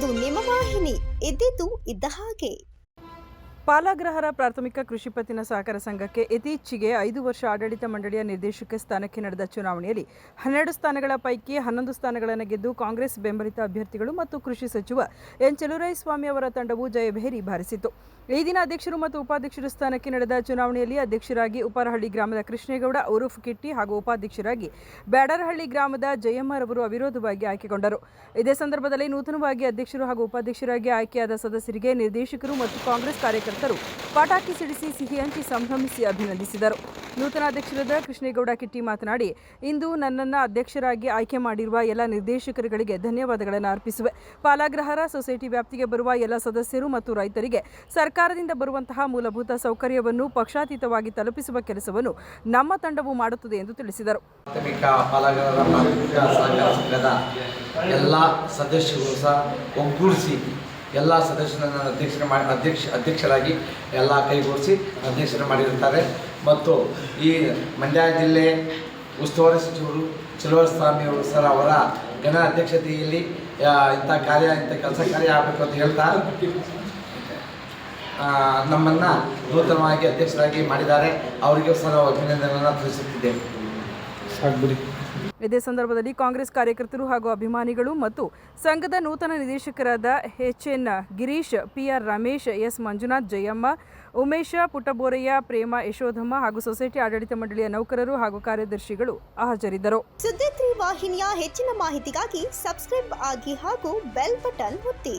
ಇದು ನಿಮ್ಮ ವಾಹಿನಿ. ಇದ್ದಿದ್ದು ಇದ್ದ ಹಾಗೆ. ಪಾಲಾಗ್ರಹರ ಪ್ರಾಥಮಿಕ ಕೃಷಿ ಪತ್ತಿನ ಸಹಕಾರ ಸಂಘಕ್ಕೆ ಇತ್ತೀಚೆಗೆ ಐದು ವರ್ಷ ಆಡಳಿತ ಮಂಡಳಿಯ ನಿರ್ದೇಶಕ ಸ್ಥಾನಕ್ಕೆ ನಡೆದ ಚುನಾವಣೆಯಲ್ಲಿ ಹನ್ನೆರಡು ಸ್ಥಾನಗಳ ಪೈಕಿ ಹನ್ನೊಂದು ಸ್ಥಾನಗಳನ್ನು ಗೆದ್ದು ಕಾಂಗ್ರೆಸ್ ಬೆಂಬಲಿತ ಅಭ್ಯರ್ಥಿಗಳು ಮತ್ತು ಕೃಷಿ ಸಚಿವ ಎನ್ ಸ್ವಾಮಿ ಅವರ ತಂಡವು ಜಯಭೇರಿ ಬಾರಿಸಿತು ಈ ದಿನ ಅಧ್ಯಕ್ಷರು ಮತ್ತು ಉಪಾಧ್ಯಕ್ಷರ ಸ್ಥಾನಕ್ಕೆ ನಡೆದ ಚುನಾವಣೆಯಲ್ಲಿ ಅಧ್ಯಕ್ಷರಾಗಿ ಉಪರಹಳ್ಳಿ ಗ್ರಾಮದ ಕೃಷ್ಣೇಗೌಡ, ಉರುಫ್ ಕಿಟ್ಟಿ ಹಾಗೂ ಉಪಾಧ್ಯಕ್ಷರಾಗಿ ಬ್ಯಾಡರಹಳ್ಳಿ ಗ್ರಾಮದ ಜಯಮ್ಮರವರು ಅವಿರೋಧವಾಗಿ ಆಯ್ಕೆಗೊಂಡರು. ಇದೇ ಸಂದರ್ಭದಲ್ಲಿ ನೂತನವಾಗಿ ಅಧ್ಯಕ್ಷರು ಹಾಗೂ ಉಪಾಧ್ಯಕ್ಷರಾಗಿ ಆಯ್ಕೆಯಾದ ಸದಸ್ಯರಿಗೆ ನಿರ್ದೇಶಕರು ಮತ್ತು ಕಾಂಗ್ರೆಸ್ ಕಾರ್ಯಕರ್ತರು ಪಟಾಕಿ ಸಿಡಿಸಿ ಸಿಹಿ ಹಂಚಿ ಸಂಭ್ರಮಿಸಿ ಅಭಿನಂದಿಸಿದರು. ನೂತನ ಅಧ್ಯಕ್ಷರಾದ ಕೃಷ್ಣೇಗೌಡ ಕಿಟ್ಟಿ ಮಾತನಾಡಿ, ಇಂದು ನನ್ನನ್ನು ಅಧ್ಯಕ್ಷರಾಗಿ ಆಯ್ಕೆ ಮಾಡಿರುವ ಎಲ್ಲ ನಿರ್ದೇಶಕರುಗಳಿಗೆ ಧನ್ಯವಾದಗಳನ್ನು ಅರ್ಪಿಸುವೆ. ಪಾಲಾಗ್ರಹರ ಸೊಸೈಟಿ ವ್ಯಾಪ್ತಿಗೆ ಬರುವ ಎಲ್ಲ ಸದಸ್ಯರು ಮತ್ತು ರೈತರಿಗೆ ಸರ್ಕಾರದಿಂದ ಬರುವಂತಹ ಮೂಲಭೂತ ಸೌಕರ್ಯವನ್ನು ಪಕ್ಷಾತೀತವಾಗಿ ತಲುಪಿಸುವ ಕೆಲಸವನ್ನು ನಮ್ಮ ತಂಡವು ಮಾಡುತ್ತದೆ ಎಂದು ತಿಳಿಸಿದರು. ಎಲ್ಲ ಸದಸ್ಯರು ಸಹ ಒಗ್ಗೂಡಿಸಿ ಎಲ್ಲ ಸದಸ್ಯರನ್ನು ಅಧ್ಯಕ್ಷರ ಮಾಡಿ, ಅಧ್ಯಕ್ಷ, ಅಧ್ಯಕ್ಷರಾಗಿ ಎಲ್ಲ ಕೈಗೂಡಿಸಿ ಅಧ್ಯಕ್ಷರು ಮಾಡಿರುತ್ತಾರೆ ಮತ್ತು ಈ ಮಂಡ್ಯ ಜಿಲ್ಲೆ ಉಸ್ತುವಾರಿ ಸಚಿವರು ಸ್ವಾಮಿ ಸರ್ ಅವರ ಘನ ಅಧ್ಯಕ್ಷತೆಯಲ್ಲಿ ಇಂಥ ಕಾರ್ಯ, ಇಂಥ ಕೆಲಸ ಕಾರ್ಯ ಆಗಬೇಕು ಅಂತ ಹೇಳ್ತಾ ನಮ್ಮನ್ನು ನೂತನವಾಗಿ ಅಧ್ಯಕ್ಷರಾಗಿ ಮಾಡಿದ್ದಾರೆ. ಅವರಿಗೆ ಸಹ ನಾವು ಅಭಿನಂದನೆಯನ್ನು ತಿಳಿಸುತ್ತಿದ್ದೇವೆ ಇದೇ ಸಂದರ್ಭದಲ್ಲಿ ಕಾಂಗ್ರೆಸ್ ಕಾರ್ಯಕರ್ತರು ಹಾಗೂ ಅಭಿಮಾನಿಗಳು ಮತ್ತು ಸಂಘದ ನೂತನ ನಿರ್ದೇಶಕರಾದ H N Girish, PR Ramesh, S Manjunath, Jayamma, Umesha Puttaboraiah, Prema Yashodhamma ಹಾಗೂ ಸೊಸೈಟಿ ಆಡಳಿತ ಮಂಡಳಿಯ ನೌಕರರು ಹಾಗೂ ಕಾರ್ಯದರ್ಶಿಗಳು ಹಾಜರಿದ್ದರು. ಸುದ್ದಿ ವಾಹಿನಿಯ ಹೆಚ್ಚಿನ ಮಾಹಿತಿಗಾಗಿ ಸಬ್ಸ್ಕ್ರೈಬ್ ಆಗಿ ಹಾಗೂ ಬೆಲ್ ಬಟನ್ ಒತ್ತಿ.